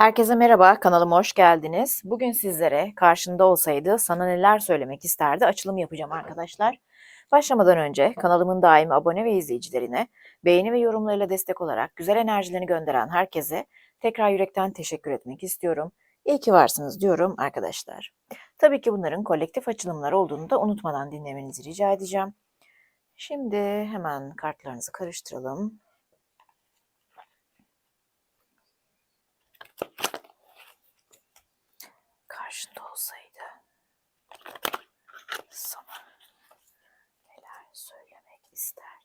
Herkese merhaba, kanalıma hoş geldiniz. Bugün sizlere karşında olsaydı sana neler söylemek isterdi açılım yapacağım arkadaşlar. Başlamadan önce kanalımın daimi abone ve izleyicilerine beğeni ve yorumlarıyla destek olarak güzel enerjilerini gönderen herkese tekrar yürekten teşekkür etmek istiyorum. İyi ki varsınız diyorum arkadaşlar. Tabii ki bunların kolektif açılımlar olduğunu da unutmadan dinlemenizi rica edeceğim. Şimdi hemen kartlarınızı karıştıralım. Karşında olsaydı. Sana neler söylemek isterdi?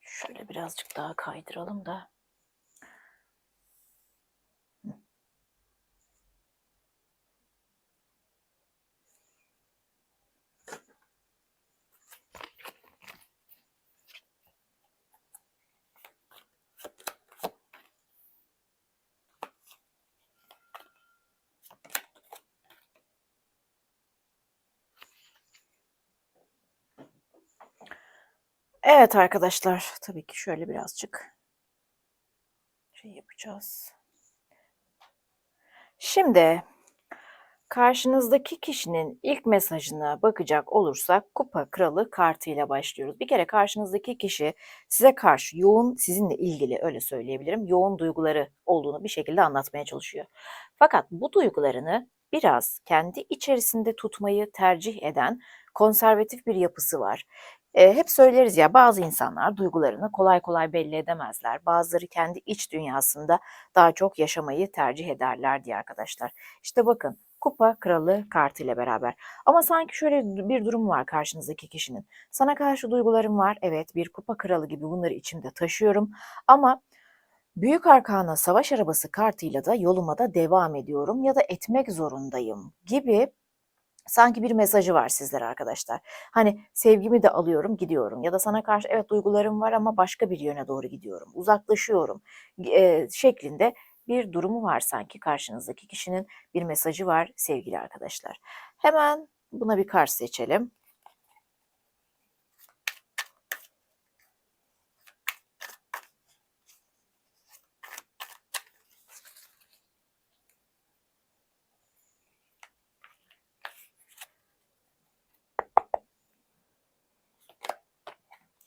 Şöyle birazcık daha kaydıralım da. Evet arkadaşlar, tabii ki şöyle birazcık şey yapacağız. Şimdi karşınızdaki kişinin ilk mesajına bakacak olursak Kupa Kralı kartıyla başlıyoruz. Bir kere karşınızdaki kişi size karşı yoğun, sizinle ilgili öyle söyleyebilirim, yoğun duyguları olduğunu bir şekilde anlatmaya çalışıyor. Fakat bu duygularını biraz kendi içerisinde tutmayı tercih eden konservatif bir yapısı var. E, hep söyleriz ya bazı insanlar duygularını kolay kolay belli edemezler. Bazıları kendi iç dünyasında daha çok yaşamayı tercih ederler diye arkadaşlar. İşte bakın kupa kralı kartı ile beraber. Ama sanki şöyle bir durum var karşınızdaki kişinin. Sana karşı duygularım var. Evet bir kupa kralı gibi bunları içimde taşıyorum. Ama Büyük Arkana Savaş Arabası kartıyla da yoluma da devam ediyorum ya da etmek zorundayım gibi sanki bir mesajı var sizlere arkadaşlar. Hani sevgimi de alıyorum, gidiyorum ya da sana karşı evet duygularım var ama başka bir yöne doğru gidiyorum, uzaklaşıyorum e, şeklinde bir durumu var sanki karşınızdaki kişinin bir mesajı var sevgili arkadaşlar. Hemen buna bir kart seçelim.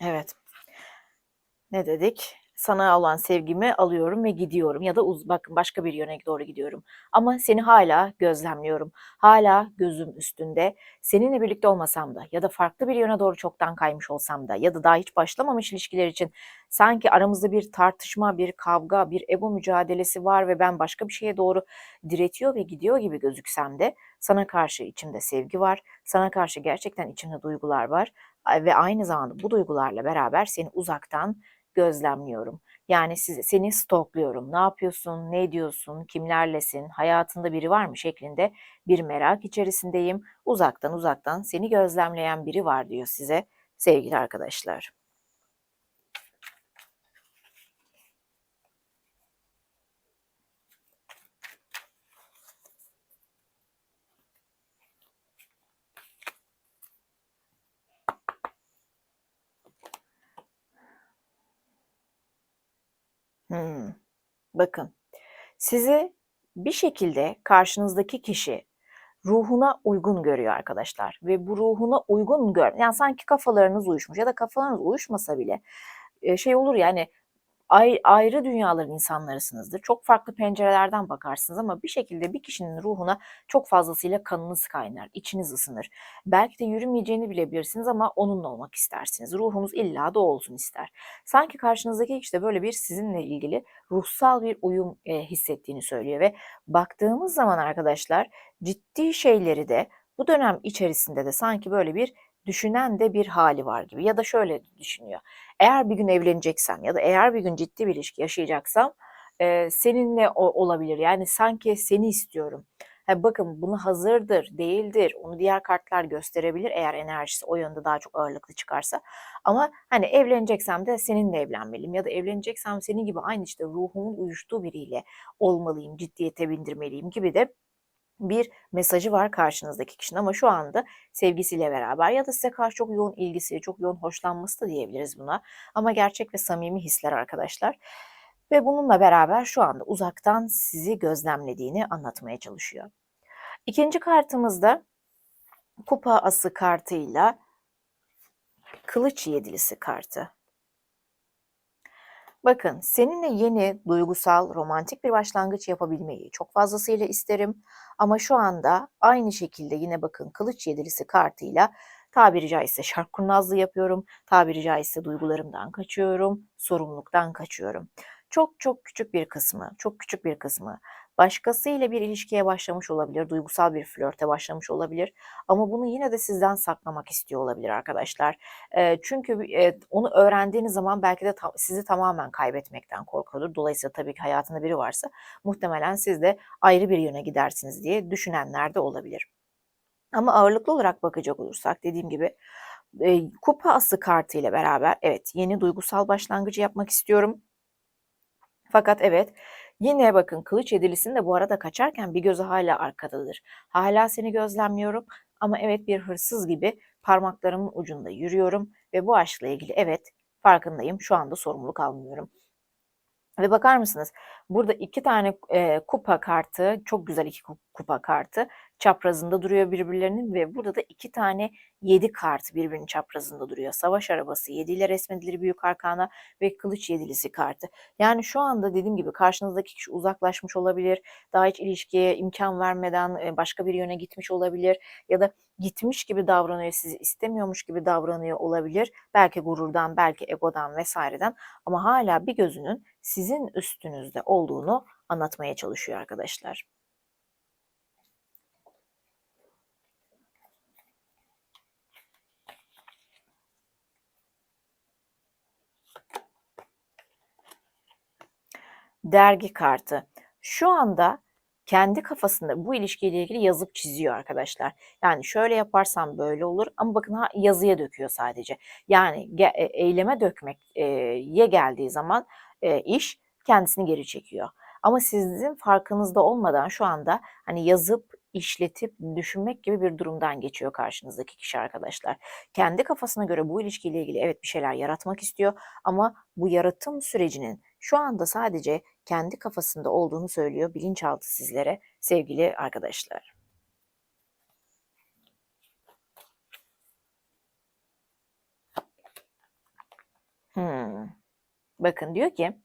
Evet. Ne dedik? Sana olan sevgimi alıyorum ve gidiyorum ya da uz bakın başka bir yöne doğru gidiyorum. Ama seni hala gözlemliyorum. Hala gözüm üstünde. Seninle birlikte olmasam da ya da farklı bir yöne doğru çoktan kaymış olsam da ya da daha hiç başlamamış ilişkiler için sanki aramızda bir tartışma, bir kavga, bir ego mücadelesi var ve ben başka bir şeye doğru diretiyor ve gidiyor gibi gözüksem de sana karşı içimde sevgi var. Sana karşı gerçekten içimde duygular var ve aynı zamanda bu duygularla beraber seni uzaktan gözlemliyorum. Yani sizi, seni stokluyorum. Ne yapıyorsun, ne ediyorsun, kimlerlesin, hayatında biri var mı şeklinde bir merak içerisindeyim. Uzaktan uzaktan seni gözlemleyen biri var diyor size sevgili arkadaşlar. Hımm. Bakın, sizi bir şekilde karşınızdaki kişi ruhuna uygun görüyor arkadaşlar ve bu ruhuna uygun gör yani sanki kafalarınız uyuşmuş ya da kafalarınız uyuşmasa bile, eee, şey olur ya, hani, Ay, ayrı dünyaların insanlarısınızdır. Çok farklı pencerelerden bakarsınız ama bir şekilde bir kişinin ruhuna çok fazlasıyla kanınız kaynar, içiniz ısınır. Belki de yürümeyeceğini bilebilirsiniz ama onunla olmak istersiniz. Ruhunuz illa da olsun ister. Sanki karşınızdaki kişi de böyle bir sizinle ilgili ruhsal bir uyum e, hissettiğini söylüyor ve baktığımız zaman arkadaşlar ciddi şeyleri de bu dönem içerisinde de sanki böyle bir düşünen de bir hali var gibi ya da şöyle düşünüyor. Eğer bir gün evleneceksem ya da eğer bir gün ciddi bir ilişki yaşayacaksam e, seninle o, olabilir. Yani sanki seni istiyorum. Ha, bakın bunu hazırdır, değildir. Onu diğer kartlar gösterebilir eğer enerjisi o yönde daha çok ağırlıklı çıkarsa. Ama hani evleneceksem de seninle evlenmeliyim ya da evleneceksem senin gibi aynı işte ruhumun uyuştuğu biriyle olmalıyım, ciddiyete bindirmeliyim gibi de bir mesajı var karşınızdaki kişinin ama şu anda sevgisiyle beraber ya da size karşı çok yoğun ilgisi, çok yoğun hoşlanması da diyebiliriz buna. Ama gerçek ve samimi hisler arkadaşlar. Ve bununla beraber şu anda uzaktan sizi gözlemlediğini anlatmaya çalışıyor. İkinci kartımızda kupa ası kartıyla kılıç yedilisi kartı. Bakın seninle yeni duygusal, romantik bir başlangıç yapabilmeyi çok fazlasıyla isterim. Ama şu anda aynı şekilde yine bakın kılıç yedilisi kartıyla tabiri caizse şark kurnazlığı yapıyorum. Tabiri caizse duygularımdan kaçıyorum, sorumluluktan kaçıyorum. Çok çok küçük bir kısmı, çok küçük bir kısmı başkasıyla bir ilişkiye başlamış olabilir, duygusal bir flörte başlamış olabilir ama bunu yine de sizden saklamak istiyor olabilir arkadaşlar. E, çünkü e, onu öğrendiğiniz zaman belki de ta, sizi tamamen kaybetmekten korkuyordur. Dolayısıyla tabii ki hayatında biri varsa muhtemelen siz de ayrı bir yöne gidersiniz diye düşünenler de olabilir. Ama ağırlıklı olarak bakacak olursak dediğim gibi e, kupa ası kartı ile beraber evet yeni duygusal başlangıcı yapmak istiyorum. Fakat evet Yine bakın kılıç yedilisinin de bu arada kaçarken bir gözü hala arkadadır. Hala seni gözlemliyorum ama evet bir hırsız gibi parmaklarımın ucunda yürüyorum ve bu aşkla ilgili evet farkındayım şu anda sorumluluk almıyorum. Ve bakar mısınız burada iki tane e, kupa kartı çok güzel iki kupa kartı çaprazında duruyor birbirlerinin ve burada da iki tane yedi kart birbirinin çaprazında duruyor. Savaş arabası yediyle resmedilir büyük arkana ve kılıç yedilisi kartı. Yani şu anda dediğim gibi karşınızdaki kişi uzaklaşmış olabilir. Daha hiç ilişkiye imkan vermeden başka bir yöne gitmiş olabilir ya da gitmiş gibi davranıyor, sizi istemiyormuş gibi davranıyor olabilir. Belki gururdan, belki egodan vesaireden ama hala bir gözünün sizin üstünüzde olduğunu anlatmaya çalışıyor arkadaşlar. Dergi kartı. Şu anda kendi kafasında bu ilişkiyle ilgili yazıp çiziyor arkadaşlar. Yani şöyle yaparsam böyle olur ama bakın ha yazıya döküyor sadece. Yani e, eyleme dökmeye geldiği zaman e, iş kendisini geri çekiyor. Ama sizin farkınızda olmadan şu anda hani yazıp işletip düşünmek gibi bir durumdan geçiyor karşınızdaki kişi arkadaşlar. Kendi kafasına göre bu ilişkiyle ilgili evet bir şeyler yaratmak istiyor ama bu yaratım sürecinin şu anda sadece kendi kafasında olduğunu söylüyor bilinçaltı sizlere sevgili arkadaşlar. Hmm. Bakın diyor ki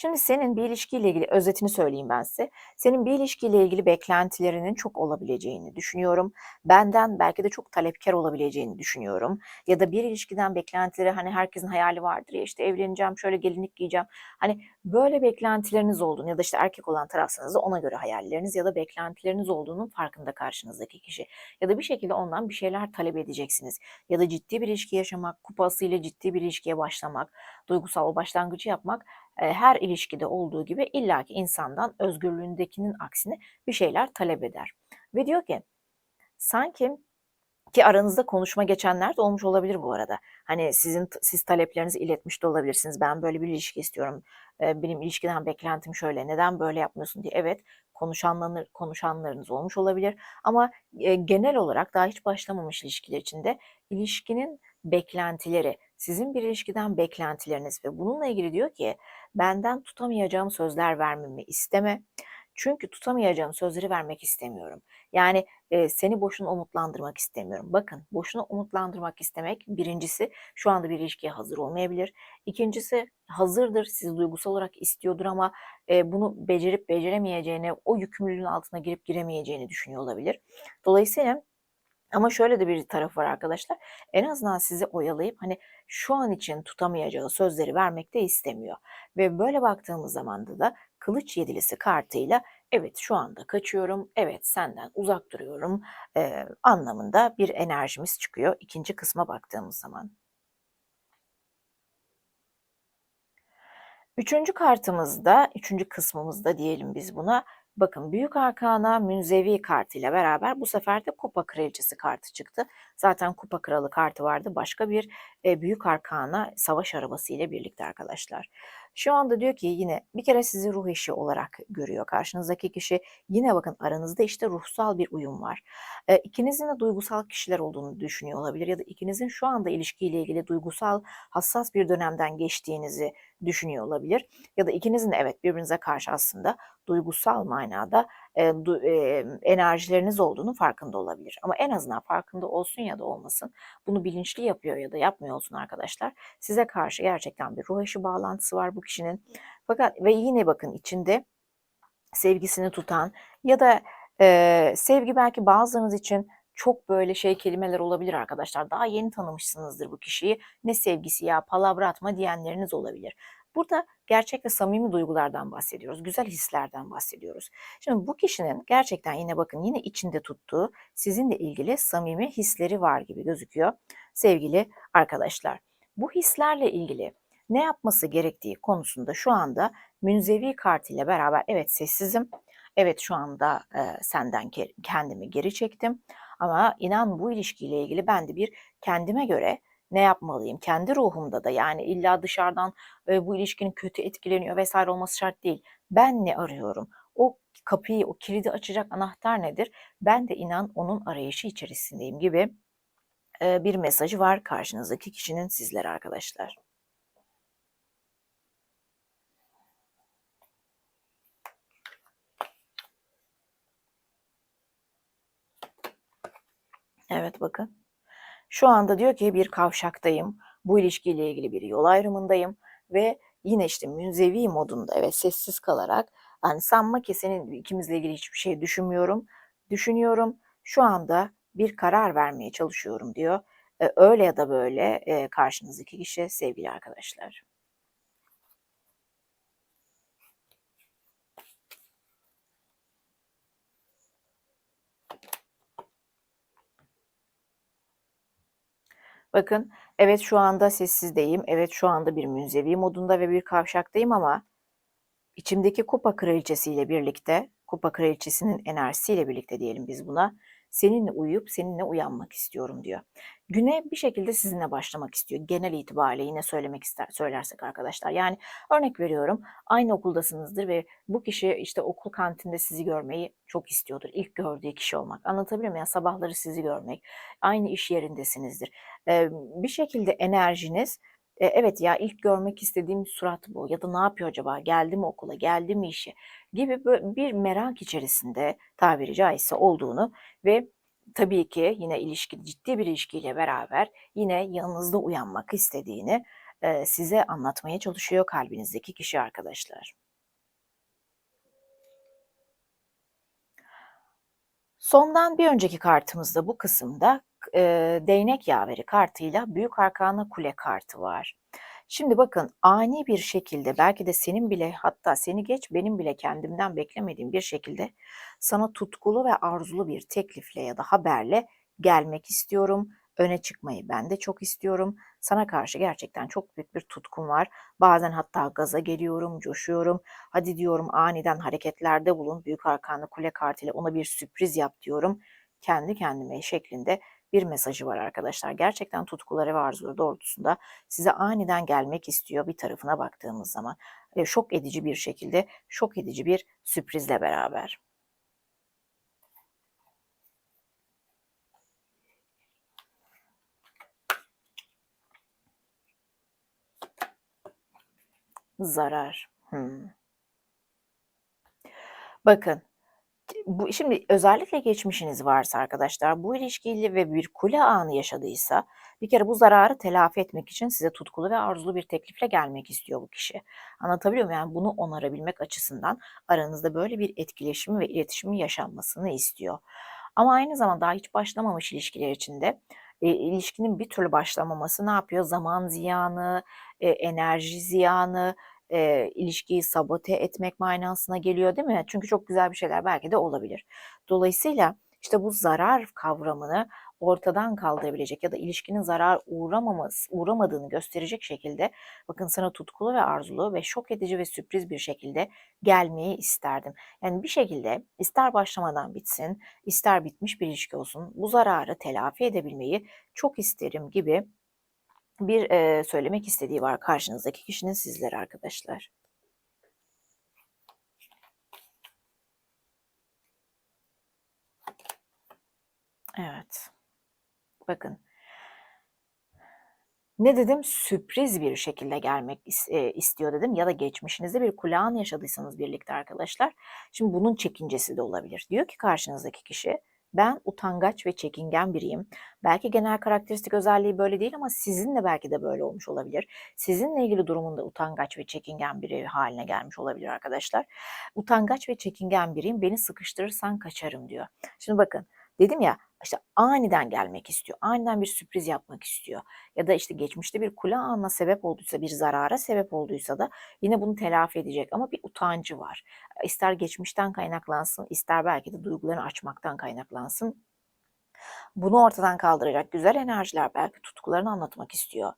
Şimdi senin bir ilişkiyle ilgili özetini söyleyeyim ben size. Senin bir ilişkiyle ilgili beklentilerinin çok olabileceğini düşünüyorum. Benden belki de çok talepkar olabileceğini düşünüyorum. Ya da bir ilişkiden beklentileri hani herkesin hayali vardır ya işte evleneceğim, şöyle gelinlik giyeceğim. Hani böyle beklentileriniz olduğunu ya da işte erkek olan tarafsanız da ona göre hayalleriniz ya da beklentileriniz olduğunun farkında karşınızdaki kişi. Ya da bir şekilde ondan bir şeyler talep edeceksiniz. Ya da ciddi bir ilişki yaşamak, kupasıyla ciddi bir ilişkiye başlamak, duygusal o başlangıcı yapmak her ilişkide olduğu gibi illaki insandan özgürlüğündekinin aksine bir şeyler talep eder. Ve diyor ki sanki ki aranızda konuşma geçenler de olmuş olabilir bu arada. Hani sizin siz taleplerinizi iletmiş de olabilirsiniz. Ben böyle bir ilişki istiyorum. Benim ilişkiden beklentim şöyle. Neden böyle yapmıyorsun diye. Evet, konuşanlar konuşanlarınız olmuş olabilir ama genel olarak daha hiç başlamamış ilişkiler içinde ilişkinin beklentileri, sizin bir ilişkiden beklentileriniz ve bununla ilgili diyor ki benden tutamayacağım sözler vermemi isteme. Çünkü tutamayacağım sözleri vermek istemiyorum. Yani e, seni boşuna umutlandırmak istemiyorum. Bakın boşuna umutlandırmak istemek birincisi şu anda bir ilişkiye hazır olmayabilir. İkincisi hazırdır, sizi duygusal olarak istiyordur ama e, bunu becerip beceremeyeceğini, o yükümlülüğün altına girip giremeyeceğini düşünüyor olabilir. Dolayısıyla ama şöyle de bir taraf var arkadaşlar. En azından sizi oyalayıp hani şu an için tutamayacağı sözleri vermek de istemiyor. Ve böyle baktığımız zaman da, kılıç yedilisi kartıyla evet şu anda kaçıyorum, evet senden uzak duruyorum e, anlamında bir enerjimiz çıkıyor ikinci kısma baktığımız zaman. Üçüncü kartımızda, üçüncü kısmımızda diyelim biz buna Bakın Büyük Arkana Münzevi kartıyla beraber bu sefer de Kupa Kraliçesi kartı çıktı. Zaten Kupa Kralı kartı vardı. Başka bir e, Büyük Arkana savaş arabası ile birlikte arkadaşlar. Şu anda diyor ki yine bir kere sizi ruh eşi olarak görüyor. Karşınızdaki kişi yine bakın aranızda işte ruhsal bir uyum var. E, ikinizin de duygusal kişiler olduğunu düşünüyor olabilir ya da ikinizin şu anda ilişkiyle ilgili duygusal hassas bir dönemden geçtiğinizi düşünüyor olabilir. Ya da ikinizin de evet birbirinize karşı aslında duygusal manada e, du, e, enerjileriniz olduğunu farkında olabilir. Ama en azından farkında olsun ya da olmasın bunu bilinçli yapıyor ya da yapmıyor olsun arkadaşlar. Size karşı gerçekten bir ruh eşi bağlantısı var bu kişinin. Fakat ve yine bakın içinde sevgisini tutan ya da e, sevgi belki bazılarınız için çok böyle şey kelimeler olabilir arkadaşlar. Daha yeni tanımışsınızdır bu kişiyi. Ne sevgisi ya palavra atma diyenleriniz olabilir. Burada gerçek ve samimi duygulardan bahsediyoruz. Güzel hislerden bahsediyoruz. Şimdi bu kişinin gerçekten yine bakın yine içinde tuttuğu sizinle ilgili samimi hisleri var gibi gözüküyor sevgili arkadaşlar. Bu hislerle ilgili ne yapması gerektiği konusunda şu anda münzevi kart ile beraber evet sessizim. Evet şu anda e, senden kendimi geri çektim. Ama inan bu ilişkiyle ilgili ben de bir kendime göre ne yapmalıyım? Kendi ruhumda da yani illa dışarıdan e, bu ilişkinin kötü etkileniyor vesaire olması şart değil. Ben ne arıyorum? O kapıyı, o kilidi açacak anahtar nedir? Ben de inan onun arayışı içerisindeyim gibi bir mesajı var karşınızdaki kişinin sizlere arkadaşlar. Evet bakın. Şu anda diyor ki bir kavşaktayım. Bu ilişkiyle ilgili bir yol ayrımındayım ve yine işte münzevi modunda evet sessiz kalarak hani sanma ki senin ikimizle ilgili hiçbir şey düşünmüyorum. Düşünüyorum. Şu anda bir karar vermeye çalışıyorum diyor. Ee, öyle ya da böyle e, karşınızdaki kişi sevgili arkadaşlar. Bakın evet şu anda sessizdeyim. Evet şu anda bir münzevi modunda ve bir kavşaktayım ama içimdeki kupa kraliçesiyle birlikte, kupa kraliçesinin enerjisiyle birlikte diyelim biz buna seninle uyuyup seninle uyanmak istiyorum diyor. Güne bir şekilde sizinle başlamak istiyor. Genel itibariyle yine söylemek ister söylersek arkadaşlar. Yani örnek veriyorum aynı okuldasınızdır ve bu kişi işte okul kantinde sizi görmeyi çok istiyordur. İlk gördüğü kişi olmak. Anlatabiliyor muyum? Yani sabahları sizi görmek. Aynı iş yerindesinizdir. Ee, bir şekilde enerjiniz e, evet ya ilk görmek istediğim surat bu ya da ne yapıyor acaba geldi mi okula geldi mi işe gibi bir merak içerisinde tabiri caizse olduğunu ve tabii ki yine ilişki ciddi bir ilişkiyle beraber yine yanınızda uyanmak istediğini e, size anlatmaya çalışıyor kalbinizdeki kişi arkadaşlar. Sondan bir önceki kartımızda bu kısımda e, değnek yaveri kartıyla büyük arkana kule kartı var. Şimdi bakın ani bir şekilde belki de senin bile hatta seni geç benim bile kendimden beklemediğim bir şekilde sana tutkulu ve arzulu bir teklifle ya da haberle gelmek istiyorum. Öne çıkmayı ben de çok istiyorum. Sana karşı gerçekten çok büyük bir tutkum var. Bazen hatta gaza geliyorum, coşuyorum. Hadi diyorum aniden hareketlerde bulun. Büyük arkanlı kule kartıyla ona bir sürpriz yap diyorum. Kendi kendime şeklinde bir mesajı var arkadaşlar. Gerçekten tutkuları ve arzuları doğrultusunda size aniden gelmek istiyor bir tarafına baktığımız zaman. E, şok edici bir şekilde, şok edici bir sürprizle beraber. Zarar. Hmm. Bakın, bu şimdi özellikle geçmişiniz varsa arkadaşlar, bu ilişkiyle ve bir kule anı yaşadıysa bir kere bu zararı telafi etmek için size tutkulu ve arzulu bir teklifle gelmek istiyor bu kişi. Anlatabiliyor muyum? Yani bunu onarabilmek açısından aranızda böyle bir etkileşimi ve iletişimin yaşanmasını istiyor. Ama aynı zamanda daha hiç başlamamış ilişkiler içinde e, ilişkinin bir türlü başlamaması ne yapıyor? Zaman ziyanı, e, enerji ziyanı, e, ilişkiyi sabote etmek manasına geliyor değil mi? Çünkü çok güzel bir şeyler belki de olabilir. Dolayısıyla işte bu zarar kavramını ortadan kaldırabilecek ya da ilişkinin zarar uğramaması, uğramadığını gösterecek şekilde bakın sana tutkulu ve arzulu ve şok edici ve sürpriz bir şekilde gelmeyi isterdim. Yani bir şekilde ister başlamadan bitsin, ister bitmiş bir ilişki olsun bu zararı telafi edebilmeyi çok isterim gibi bir e, söylemek istediği var karşınızdaki kişinin sizlere arkadaşlar. Evet. Bakın. Ne dedim? Sürpriz bir şekilde gelmek istiyor dedim ya da geçmişinizde bir kulağın yaşadıysanız birlikte arkadaşlar. Şimdi bunun çekincesi de olabilir. Diyor ki karşınızdaki kişi ben utangaç ve çekingen biriyim. Belki genel karakteristik özelliği böyle değil ama sizin de belki de böyle olmuş olabilir. Sizinle ilgili durumunda utangaç ve çekingen biri haline gelmiş olabilir arkadaşlar. Utangaç ve çekingen biriyim. Beni sıkıştırırsan kaçarım diyor. Şimdi bakın dedim ya işte aniden gelmek istiyor. Aniden bir sürpriz yapmak istiyor. Ya da işte geçmişte bir kula anına sebep olduysa, bir zarara sebep olduysa da yine bunu telafi edecek ama bir utancı var. İster geçmişten kaynaklansın, ister belki de duygularını açmaktan kaynaklansın. Bunu ortadan kaldıracak güzel enerjiler belki tutkularını anlatmak istiyor.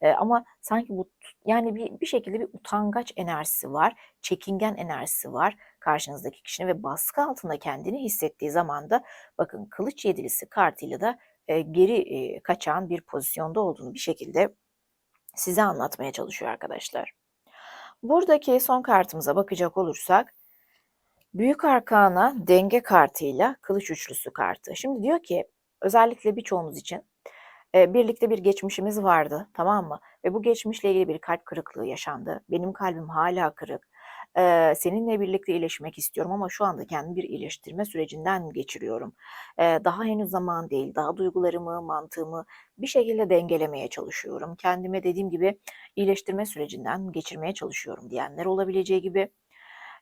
Ee, ama sanki bu yani bir, bir şekilde bir utangaç enerjisi var, çekingen enerjisi var karşınızdaki kişinin ve baskı altında kendini hissettiği zaman da bakın kılıç yedilisi kartıyla da e, geri e, kaçan bir pozisyonda olduğunu bir şekilde size anlatmaya çalışıyor arkadaşlar. Buradaki son kartımıza bakacak olursak Büyük Arkana denge kartıyla kılıç üçlüsü kartı. Şimdi diyor ki özellikle birçoğumuz için e, birlikte bir geçmişimiz vardı tamam mı? Ve bu geçmişle ilgili bir kalp kırıklığı yaşandı. Benim kalbim hala kırık. E, seninle birlikte iyileşmek istiyorum ama şu anda kendimi bir iyileştirme sürecinden geçiriyorum. E, daha henüz zaman değil. Daha duygularımı, mantığımı bir şekilde dengelemeye çalışıyorum. Kendime dediğim gibi iyileştirme sürecinden geçirmeye çalışıyorum diyenler olabileceği gibi.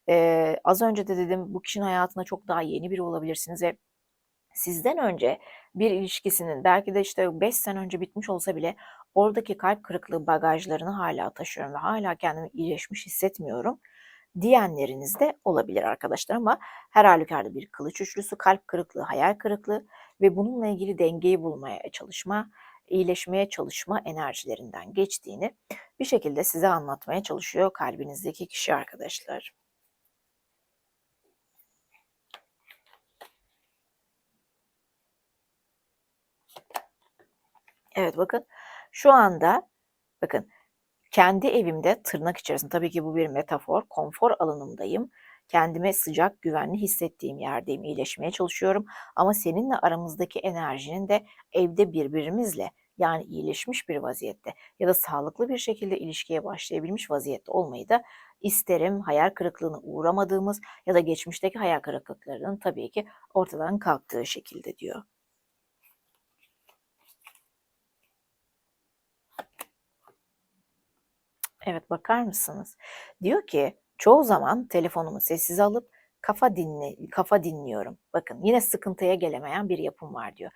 E, az önce de dedim bu kişinin hayatında çok daha yeni biri olabilirsiniz ve sizden önce bir ilişkisinin belki de işte 5 sene önce bitmiş olsa bile oradaki kalp kırıklığı bagajlarını hala taşıyorum ve hala kendimi iyileşmiş hissetmiyorum diyenleriniz de olabilir arkadaşlar ama her halükarda bir kılıç üçlüsü, kalp kırıklığı, hayal kırıklığı ve bununla ilgili dengeyi bulmaya çalışma, iyileşmeye çalışma enerjilerinden geçtiğini bir şekilde size anlatmaya çalışıyor kalbinizdeki kişi arkadaşlar. Evet bakın şu anda bakın kendi evimde tırnak içerisinde tabii ki bu bir metafor, konfor alanımdayım. Kendime sıcak, güvenli hissettiğim yerdeyim, iyileşmeye çalışıyorum. Ama seninle aramızdaki enerjinin de evde birbirimizle yani iyileşmiş bir vaziyette ya da sağlıklı bir şekilde ilişkiye başlayabilmiş vaziyette olmayı da isterim. Hayal kırıklığına uğramadığımız ya da geçmişteki hayal kırıklıklarının tabii ki ortadan kalktığı şekilde diyor. Evet bakar mısınız? Diyor ki çoğu zaman telefonumu sessiz alıp kafa dinle kafa dinliyorum. Bakın yine sıkıntıya gelemeyen bir yapım var diyor.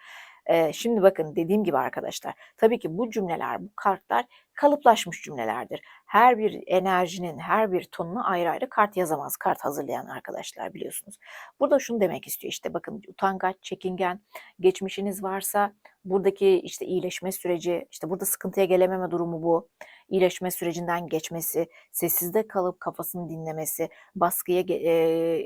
Ee, şimdi bakın dediğim gibi arkadaşlar tabii ki bu cümleler, bu kartlar kalıplaşmış cümlelerdir. Her bir enerjinin her bir tonuna ayrı ayrı kart yazamaz kart hazırlayan arkadaşlar biliyorsunuz. Burada şunu demek istiyor işte bakın utangaç, çekingen, geçmişiniz varsa buradaki işte iyileşme süreci, işte burada sıkıntıya gelememe durumu bu. İyileşme sürecinden geçmesi, sessizde kalıp kafasını dinlemesi, baskıya e,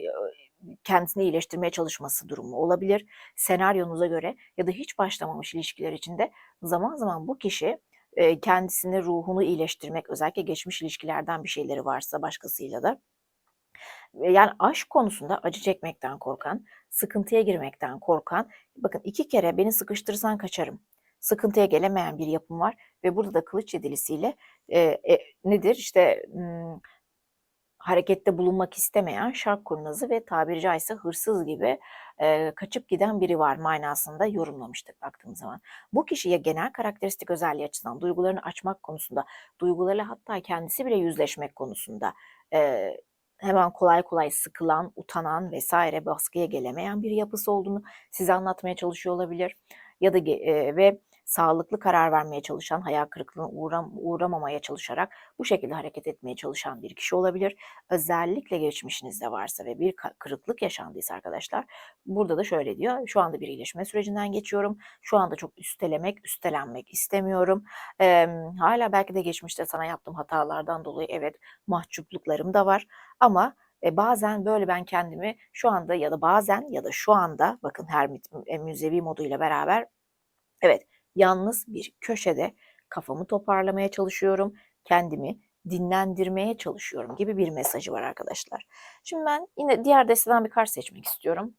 kendisini iyileştirmeye çalışması durumu olabilir. Senaryonuza göre ya da hiç başlamamış ilişkiler içinde zaman zaman bu kişi kendisini, ruhunu iyileştirmek, özellikle geçmiş ilişkilerden bir şeyleri varsa başkasıyla da yani aşk konusunda acı çekmekten korkan, sıkıntıya girmekten korkan, bakın iki kere beni sıkıştırırsan kaçarım. Sıkıntıya gelemeyen bir yapım var ve burada da kılıç yedilisiyle e, e, nedir işte harekette bulunmak istemeyen şark kurnazı ve tabiri caizse hırsız gibi e, kaçıp giden biri var manasında yorumlamıştık baktığımız zaman. Bu kişiye genel karakteristik özelliği açısından duygularını açmak konusunda, duygularıyla hatta kendisi bile yüzleşmek konusunda e, hemen kolay kolay sıkılan, utanan vesaire baskıya gelemeyen bir yapısı olduğunu size anlatmaya çalışıyor olabilir. Ya da e, ve sağlıklı karar vermeye çalışan, hayal kırıklığına uğram, uğramamaya çalışarak bu şekilde hareket etmeye çalışan bir kişi olabilir. Özellikle geçmişinizde varsa ve bir kırıklık yaşandıysa arkadaşlar, burada da şöyle diyor, şu anda bir iyileşme sürecinden geçiyorum, şu anda çok üstelemek, üstelenmek istemiyorum. Ee, hala belki de geçmişte sana yaptığım hatalardan dolayı evet mahcupluklarım da var ama e, bazen böyle ben kendimi şu anda ya da bazen ya da şu anda bakın her müzevi moduyla beraber evet yalnız bir köşede kafamı toparlamaya çalışıyorum, kendimi dinlendirmeye çalışıyorum gibi bir mesajı var arkadaşlar. Şimdi ben yine diğer desteden bir kart seçmek istiyorum.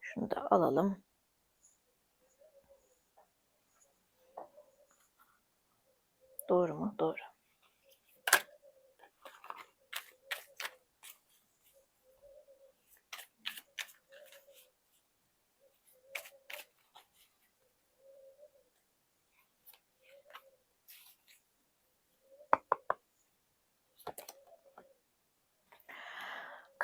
Şunu da alalım. Doğru mu? Doğru.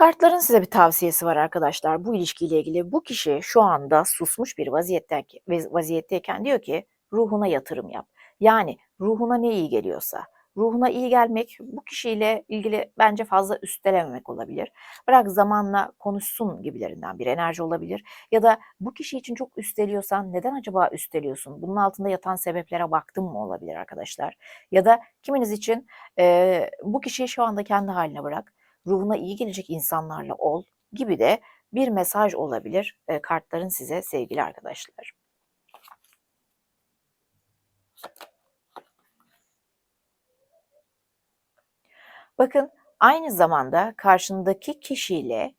Kartların size bir tavsiyesi var arkadaşlar bu ilişkiyle ilgili. Bu kişi şu anda susmuş bir vaziyette, vaziyetteyken diyor ki ruhuna yatırım yap. Yani ruhuna ne iyi geliyorsa, ruhuna iyi gelmek bu kişiyle ilgili bence fazla üstelememek olabilir. Bırak zamanla konuşsun gibilerinden bir enerji olabilir. Ya da bu kişi için çok üsteliyorsan neden acaba üsteliyorsun? Bunun altında yatan sebeplere baktın mı olabilir arkadaşlar? Ya da kiminiz için e, bu kişiyi şu anda kendi haline bırak ruhuna iyi gelecek insanlarla ol gibi de bir mesaj olabilir e, kartların size sevgili arkadaşlar. Bakın aynı zamanda karşındaki kişiyle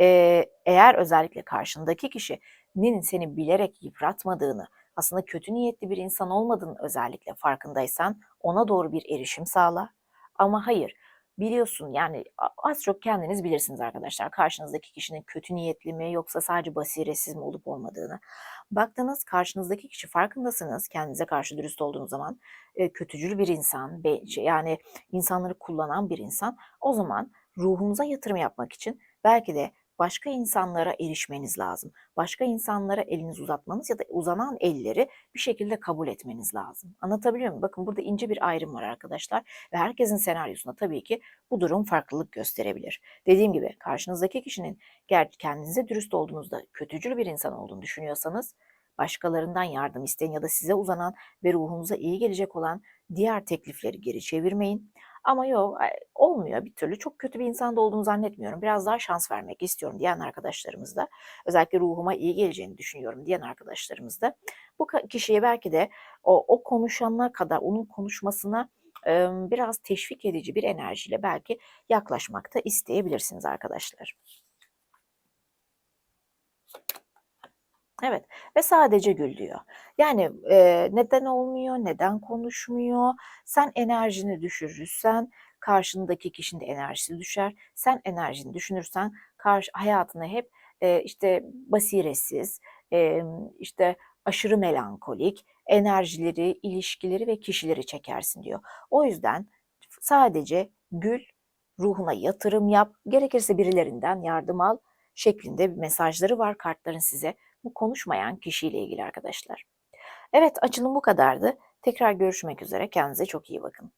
e, eğer özellikle karşındaki kişinin seni bilerek yıpratmadığını, aslında kötü niyetli bir insan olmadığını özellikle farkındaysan ona doğru bir erişim sağla. Ama hayır, biliyorsun yani az çok kendiniz bilirsiniz arkadaşlar. Karşınızdaki kişinin kötü niyetli mi yoksa sadece basiretsiz mi olup olmadığını. Baktınız karşınızdaki kişi farkındasınız kendinize karşı dürüst olduğunuz zaman e, kötücül bir insan şey, yani insanları kullanan bir insan o zaman ruhunuza yatırım yapmak için belki de başka insanlara erişmeniz lazım. Başka insanlara elinizi uzatmanız ya da uzanan elleri bir şekilde kabul etmeniz lazım. Anlatabiliyor muyum? Bakın burada ince bir ayrım var arkadaşlar ve herkesin senaryosunda tabii ki bu durum farklılık gösterebilir. Dediğim gibi karşınızdaki kişinin kendinize dürüst olduğunuzda kötücül bir insan olduğunu düşünüyorsanız başkalarından yardım isteyin ya da size uzanan ve ruhunuza iyi gelecek olan diğer teklifleri geri çevirmeyin. Ama yok olmuyor bir türlü. Çok kötü bir insan da olduğunu zannetmiyorum. Biraz daha şans vermek istiyorum diyen arkadaşlarımız da özellikle ruhuma iyi geleceğini düşünüyorum diyen arkadaşlarımız da bu kişiye belki de o, o konuşana kadar onun konuşmasına biraz teşvik edici bir enerjiyle belki yaklaşmakta isteyebilirsiniz arkadaşlar. Evet ve sadece gül diyor. Yani e, neden olmuyor, neden konuşmuyor? Sen enerjini düşürürsen karşındaki kişinin de enerjisi düşer. Sen enerjini düşünürsen karşı hayatına hep e, işte basiretsiz, e, işte aşırı melankolik enerjileri, ilişkileri ve kişileri çekersin diyor. O yüzden sadece gül, ruhuna yatırım yap, gerekirse birilerinden yardım al şeklinde bir mesajları var kartların size bu konuşmayan kişiyle ilgili arkadaşlar. Evet açılım bu kadardı. Tekrar görüşmek üzere. Kendinize çok iyi bakın.